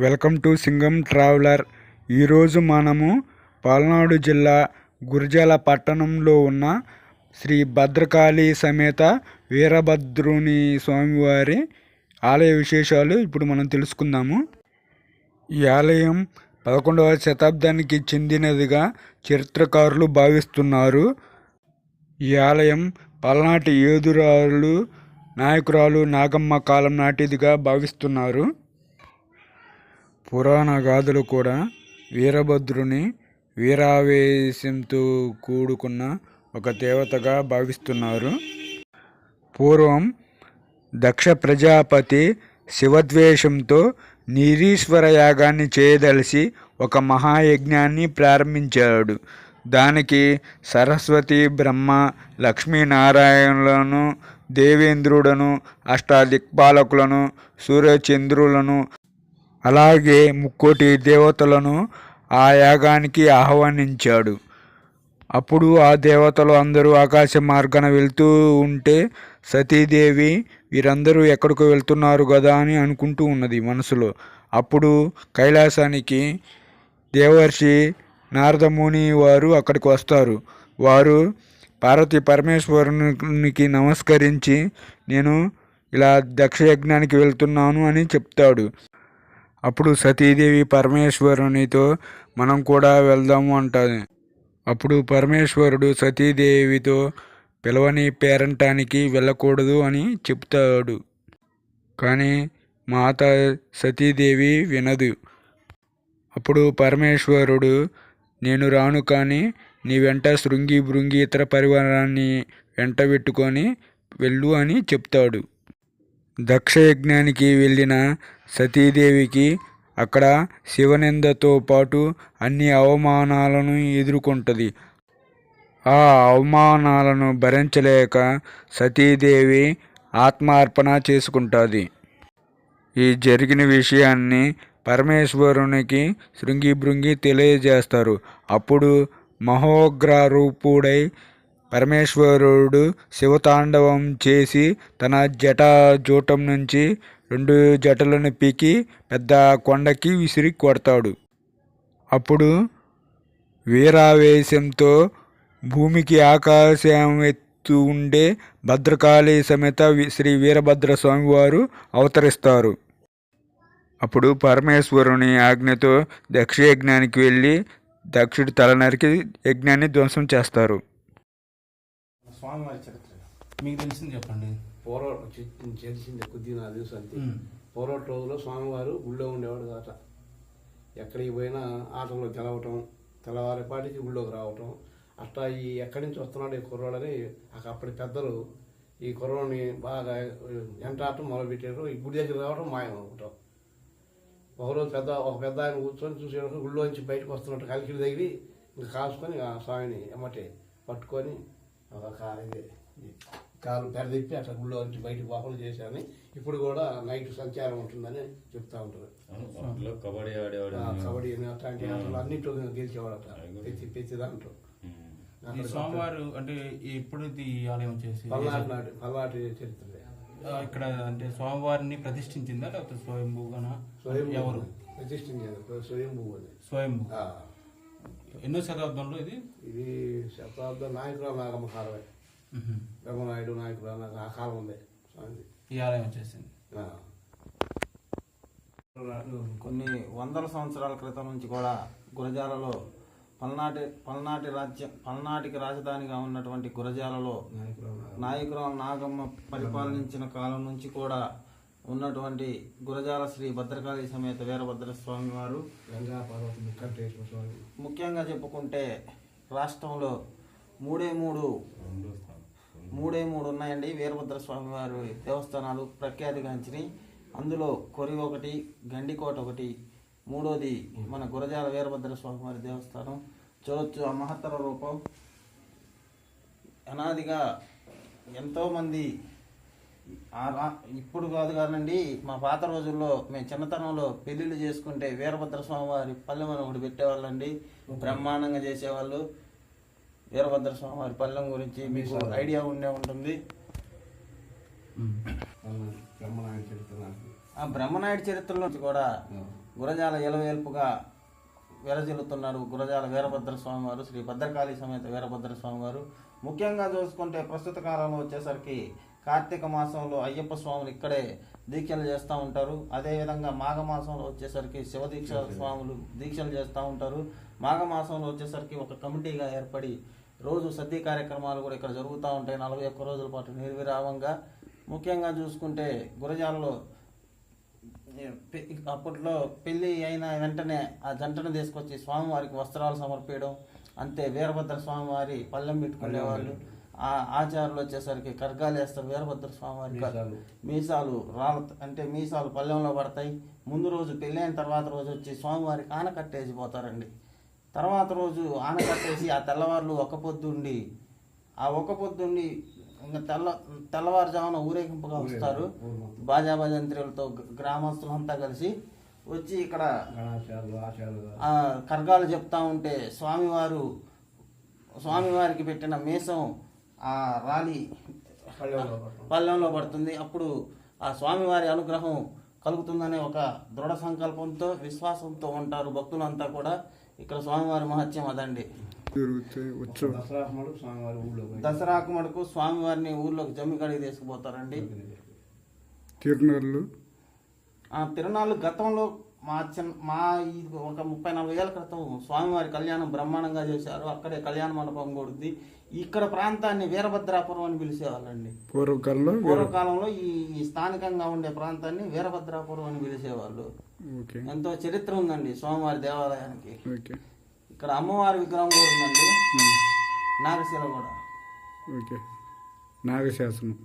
Welcome to Singam traveller. ఈరోజు మనము పల్నాడు జిల్లా గురజాల పట్టణంలో ఉన్న శ్రీ భద్రకాళి సమేత వీరభద్రుని స్వామివారి ఆలయ విశేషాలు ఇప్పుడు మనం తెలుసుకుందాము. ఈ ఆలయం పదకొండవ శతాబ్దానికి చెందినదిగా చరిత్రకారులు భావిస్తున్నారు. ఈ ఆలయం పల్నాటి ఏదురాలు నాయకురాలు నాగమ్మ కాలం నాటిదిగా భావిస్తున్నారు. పురాణ గాథలు కూడా వీరభద్రుని వీరావేశంతో కూడుకున్న ఒక దేవతగా భావిస్తున్నారు. పూర్వం దక్ష ప్రజాపతి శివద్వేషంతో నీరీశ్వర యాగాన్ని చేయదలిసి ఒక మహాయజ్ఞాన్ని ప్రారంభించాడు. దానికి సరస్వతి బ్రహ్మ లక్ష్మీనారాయణులను దేవేంద్రుడను అష్టాదిక్పాలకులను సూర్యచంద్రులను అలాగే ముక్కోటి దేవతలను ఆ యాగానికి ఆహ్వానించాడు. అప్పుడు ఆ దేవతలు అందరూ ఆకాశ మార్గాన వెళ్తూ ఉంటే సతీదేవి వీరందరూ ఎక్కడికో వెళ్తున్నారు కదా అని అనుకుంటూ ఉన్నది మనసులో. అప్పుడు కైలాసానికి దేవర్షి నారదముని వారు అక్కడికి వస్తారు. వారు పార్వతి పరమేశ్వరునికి నమస్కరించి నేను ఇలా దక్షయజ్ఞానికి వెళ్తున్నాను అని చెప్తాడు. అప్పుడు సతీదేవి పరమేశ్వరునితో మనం కూడా వెళ్దాము అంటుంది. అప్పుడు పరమేశ్వరుడు సతీదేవితో పిలవని పేరంటానికి వెళ్ళకూడదు అని చెప్తాడు. కానీ మాత సతీదేవి వినదు. అప్పుడు పరమేశ్వరుడు నేను రాను కానీ నీ వెంట శృంగి భృంగి ఇతర పరివారాన్ని వెంట పెట్టుకొని వెళ్ళు అని చెప్తాడు. దక్షయజ్ఞానికి వెళ్ళిన సతీదేవికి అక్కడ శివనిందతో పాటు అన్ని అవమానాలను ఎదుర్కొంటుంది. ఆ అవమానాలను భరించలేక సతీదేవి ఆత్మార్పణ చేసుకుంటుంది. ఈ జరిగిన విషయాన్ని పరమేశ్వరునికి శృంగి భృంగి తెలియజేస్తారు. అప్పుడు మహోగ్ర రూపుడై పరమేశ్వరుడు శివతాండవం చేసి తన జటా జూటం నుంచి రెండు జటలను పీకి పెద్ద కొండకి విసిరి కొడతాడు. అప్పుడు వీరావేశంతో భూమికి ఆకాశం ఎత్తు ఉండే భద్రకాళి సమేత శ్రీ వీరభద్ర స్వామివారు అవతరిస్తారు. అప్పుడు పరమేశ్వరుని ఆజ్ఞతో దక్ష యజ్ఞానికి వెళ్ళి దక్షుడి తల నరికి యజ్ఞాన్ని ధ్వంసం చేస్తారు. స్వామివారి చరిత్ర. మీకు తెలిసింది చెప్పండి. పూర్వ చి- తెలిసింది కొద్దిగా నాకు తెలుసు అంతే. పూర్వటి రోజుల్లో స్వామివారు గుళ్ళో ఉండేవాడు కాట ఎక్కడికి పోయినా ఆటలో గెలవటం తెల్లవారిపాటికి గుళ్ళోకి రావటం. అట్లా ఈ ఎక్కడి నుంచి వస్తున్నాడు ఈ కుర్రాడని అక్కడ అప్పటి పెద్దలు ఈ కుర్రోడిని బాగా ఎంటాటం మొదలుపెట్టారు. ఈ గుడి దగ్గర రావడం మాయం అవటం ఒకరోజు పెద్ద ఒక పెద్ద ఆయన కూర్చొని చూసేటప్పుడు గుళ్ళో నుంచి బయటకు వస్తున్నట్టు కలికిడి తగిలి ఇంకా కాసుకొని ఆ స్వామిని ఎమ్మటే పట్టుకొని ఒక ఇది కాలు పెరదిప్పి అట్లా గుళ్ళో నుంచి బయటకు పోకుండా చేశారని ఇప్పుడు కూడా నైట్ సంచారం ఉంటుందని చెప్తా ఉంటారు. కబడ్డీ ఆడేవాడు కబడ్డీ అట్లాంటి ఆటలు అన్నింటిలో గెలిచేవాడట ప్రతి ప్రతి దాంట్లో. ఈ స్వామివారు అంటే ఎప్పుడు ఈ ఆలయం వచ్చేసి పల్నాటి నాటి పల్నాటి చరిత్ర. ఇక్కడ అంటే స్వామివారిని ప్రతిష్ఠించిందా లేకపోతే స్వయంభూగానా? స్వయం ఎవరు? ప్రతిష్ఠించారు స్వయంభూ స్వయంభూ. ఆ, ఎన్నో శతాబ్దంలో ఇది ఇది శతాబ్దం నాయకురావు నాగమ్మ కాలమే. బ్రహ్మనాయుడు నాకు ఆ కాలం ఉంది ఈ ఆలయం వచ్చేసింది ఆ. కొన్ని వందల సంవత్సరాల క్రితం నుంచి కూడా గురజాలలో పల్నాటి పల్నాటి రాజ్యం పల్నాటికి రాజధానిగా ఉన్నటువంటి గురజాలలో. నాయకురావు నాగమ్మ పరిపాలించిన కాలం నుంచి కూడా ఉన్నటువంటి గురజాల శ్రీ భద్రకాళి సమేత వీరభద్ర స్వామి. వారు ముఖ్యంగా చెప్పుకుంటే రాష్ట్రంలో మూడే మూడు మూడే మూడు ఉన్నాయండి. వీరభద్ర స్వామి వారి దేవస్థానాలు ప్రఖ్యాతిగాంచినాయి అందులో కొరి ఒకటి గండికోట ఒకటి మూడోది మన గురజాల వీరభద్ర స్వామి వారి దేవస్థానం. చూడొచ్చు ఆ మహత్తర రూపం. అనాదిగా ఎంతోమంది ఇప్పుడు కాదు కానండి మా పాత రోజుల్లో మేము చిన్నతనంలో పెళ్ళిళ్ళు చేసుకుంటే వీరభద్ర స్వామి వారి పల్లెం అని ఒకటి పెట్టేవాళ్ళండి. బ్రహ్మాండంగా చేసేవాళ్ళు. వీరభద్ర స్వామి వారి పల్లెం గురించి మీకు ఐడియా ఉండే ఉంటుంది. బ్రహ్మనాయుడు చరిత్ర నాకు ఆ బ్రహ్మనాయుడు చరిత్రలో కూడా గురజాల ఎలవేల్పుగా విరజిల్లుతున్నారు గురజాల వీరభద్ర స్వామి వారు శ్రీ భద్రకాళి సమేత వీరభద్ర స్వామి వారు ముఖ్యంగా చూసుకుంటే ప్రస్తుత కాలంలో వచ్చేసరికి కార్తీక మాసంలో అయ్యప్ప స్వాములు ఇక్కడే దీక్షలు చేస్తూ ఉంటారు. అదేవిధంగా మాఘ మాసంలో వచ్చేసరికి శివ దీక్ష స్వాములు దీక్షలు చేస్తూ ఉంటారు. మాఘ మాసంలో వచ్చేసరికి ఒక కమిటీగా ఏర్పడి రోజు సద్ది కార్యక్రమాలు కూడా ఇక్కడ జరుగుతూ ఉంటాయి. నలభై ఒక్క రోజుల పాటు నిర్విరామంగా. ముఖ్యంగా చూసుకుంటే గురజాలలో అప్పట్లో పెళ్ళి అయిన వెంటనే ఆ జంటను తీసుకొచ్చి స్వామివారికి వస్త్రాలు సమర్పించడం అంతే వీరభద్ర స్వామివారి పల్లెం పెట్టుకునేవాళ్ళు. ఆచారాలు వచ్చేసరికి కర్గాలు వేస్తారు వీరభద్ర స్వామివారి కర్- మీసాలు. రాళ్ళ అంటే మీసాలు పల్లెంలో పడతాయి. ముందు రోజు పెళ్ళి అయిన తర్వాత రోజు వచ్చి స్వామివారికి ఆనకట్టేసి పోతారండి. తర్వాత రోజు ఆనకట్టేసి ఆ తెల్లవారులు ఒక పొద్దుండి ఆ ఒక పొద్దుండి ఇంకా తెల్ల తెల్లవారుజామున ఊరేగింపుగా వస్తారు. బాజా భజంత్రులతో గ్రామస్తులంతా కలిసి వచ్చి ఇక్కడ కర్గాలు చెప్తా ఉంటే స్వామివారు స్వామివారికి పెట్టిన మీసం ఆ రాలి పడటం. పల్లెంలో పడుతుంది. అప్పుడు ఆ స్వామివారి అనుగ్రహం కలుగుతుందనే ఒక దృఢ సంకల్పంతో విశ్వాసంతో ఉంటారు భక్తులంతా కూడా. ఇక్కడ స్వామివారి మహత్యం అదండి. దసరాకు మటుకు స్వామివారిని ఊర్లోకి జమ్మిగడికి తీసుకుపోతారండి. తిరునర్లు ఆ తిరునాళ్ళు గతంలో మా చిన్న మా ఈ ఒక ముప్పై నలభై ఏళ్ళ క్రితం స్వామివారి కళ్యాణం బ్రహ్మాండంగా చేశారు. అక్కడే కళ్యాణ మండపం కూడింది ఇక్కడ ప్రాంతాన్ని వీరభద్రాపురం అని పిలిచేవాళ్ళండి. పూర్వకాలంలో పూర్వకాలంలో ఈ స్థానికంగా ఉండే ప్రాంతాన్ని వీరభద్రాపురం అని పిలిచేవాళ్ళు. ఎంతో చరిత్ర ఉందండి స్వామివారి దేవాలయానికి. ఇక్కడ అమ్మవారి విగ్రహం కూడా ఉందండి. నాగశిల కూడా. ఓకే. నాగశాసనం.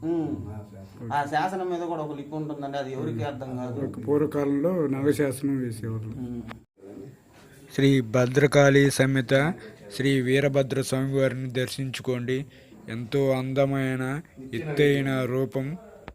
ఆ శాసనం. మీద కూడా ఒక లిపి ఉంటుందండి అది ఎవరికి అర్థం కాదు. పూర్వకాలంలో నాగశాసనం వేసేవాళ్ళు. శ్రీ భద్రకాళి సమేత శ్రీ వీరభద్ర స్వామివారిని దర్శించుకోండి. ఎంతో అందమైన ఎత్తైన రూపం